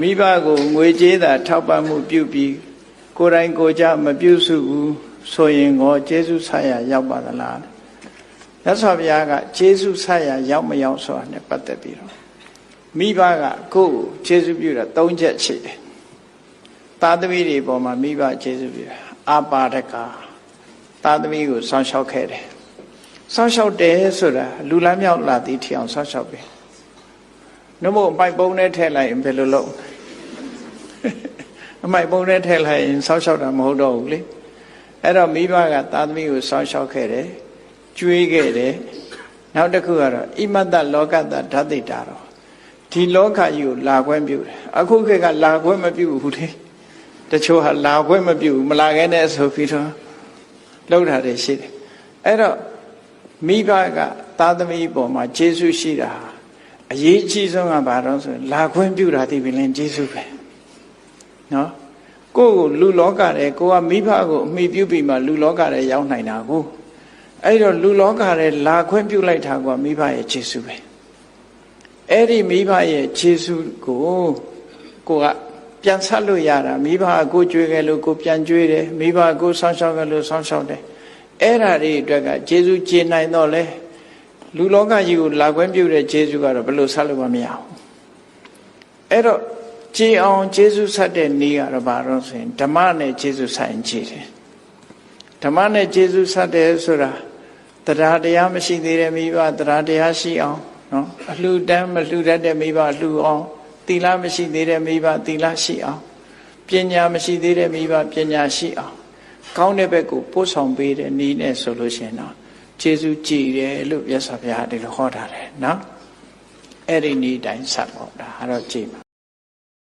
မိဘကိုငွေကြေးသာထောက်ပံ့မှုပြုပြီးကိုယ်တိုင်ကိုယ်ကြမပြုစုဘူးဆိုရင်ကိုကျေးဇူးဆရာရောက်ပါသလားမြတ်စွာဘုရားကကျေးဇူးဆရာရောက်မရောက်ဆိုတာ ਨੇ ပတ်သက်ပြီးတော့မိဘကကိုယ့်ကိုကျေးဇူးပြုတာ၃ချက်ရှိတယ်သားသမီးတွေပေါ်မှာမိဘကျေးဇူးပြုတာအာပါဒကသားသမီးကိုစောင့်ရှောက်ခဲ့တယ်စောင့်ရှောက်တယ်ဆိုတာလူလားမြောက်လာသည်ထီအောင်စောင့်ရှောက်ပြီနှမို့အပိုက်ပုံးနဲ့ထည့်လိုက်ရင်ဘယ်လိုလုပ် အမိုက်ပုံးနဲ့ထည့်လိုက်ရင်စောင့်ရှောက်တာမဟုတ်တော့ဘူးလေအဲ့တော့မိဘကသားသမီးကိုစောင့်ရှောက်ခဲ့တယ်ကျွေးခဲ့တယ်နောက်တစ်ခုကတော့ဣမတ္တလောကတ္တဓာတိတာတော့ဒီလောကကြီးကိုလာခွင့်ပြုတယ်အခုခေတ်ကလာခွင့်မပြုဘူးလေတချို့ဟာလာခွင့်မပြုဘူးမလာခဲ့နဲ့ဆိုပြီးတော့လောက်တာတွေရှိတယ်အဲ့တော့မိဘကသားသမီးပေါ်မှာကျေးဇူးရှိတာဟာအရေးအကြီးဆုံးကဘာတော့ဆိုရင်လာခွင့်ပြုတာဒီပင်လင်ကျေးဇူးပဲ နော်ကိုယ့်ကိုလူလောကတဲ့ကိုကမိဘကိုအမိပြုပြီးမှလူလောကတဲ့ရောက်နိုင်တာကိုအဲ့တော့လူလောကတဲ့လာခွင့်ပြုလိုက်တာကမိဘရဲ့ကျေးဇူးပဲအဲ့ဒီမိဘရဲ့ကျေးဇူးကိုကိုကပြန်ဆက်လို့ရတာမိဘကကိုကြွေးခဲ့လို့ကိုပြန်ကြွေးတယ်မိဘကကိုဆောင်းရှောက်ခဲ့လို့ဆောင်းရှောက်တယ်အဲ့ဓာတွေအတွက်ကကျေးဇူးကျေနိုင်တော့လဲလူလောကကြီးကိုလာခွင့်ပြုတဲ့ကျေးဇူးကတော့ဘယ်လိုဆက်လို့မရဘူးအဲ့တော့ ကြည်အောင်ကျေးဇူးဆက်တဲ့နေ့ကတော့ဘာလို့ဆိုရင်ဓမ္မနဲ့ကျေးဇူးဆက်ရင်ကြည်တယ်ဓမ္မနဲ့ကျေးဇူးဆက်တယ်ဆိုတာတရားတရားမရှိသေးတဲ့မိဘတရားတရားရှိအောင်နော်အလှူတန်းမလှူတတ်တဲ့မိဘလှူအောင်သီလမရှိသေးတဲ့မိဘသီလရှိအောင်ပညာမရှိသေးတဲ့မိဘပညာရှိအောင်ကောင်းတဲ့ဘက်ကိုပို့ဆောင်ပေးတဲ့နည်းနဲ့ဆိုလို့ရှိရင်တော့ကျေးဇူးကြည်တယ်လို့မြတ်စွာဘုရားဒီလိုဟောထားတယ်နော်အဲ့ဒီနည်းတိုင်းဆက်ပေါ့ဒါအဲ့တော့ကြည်ပါ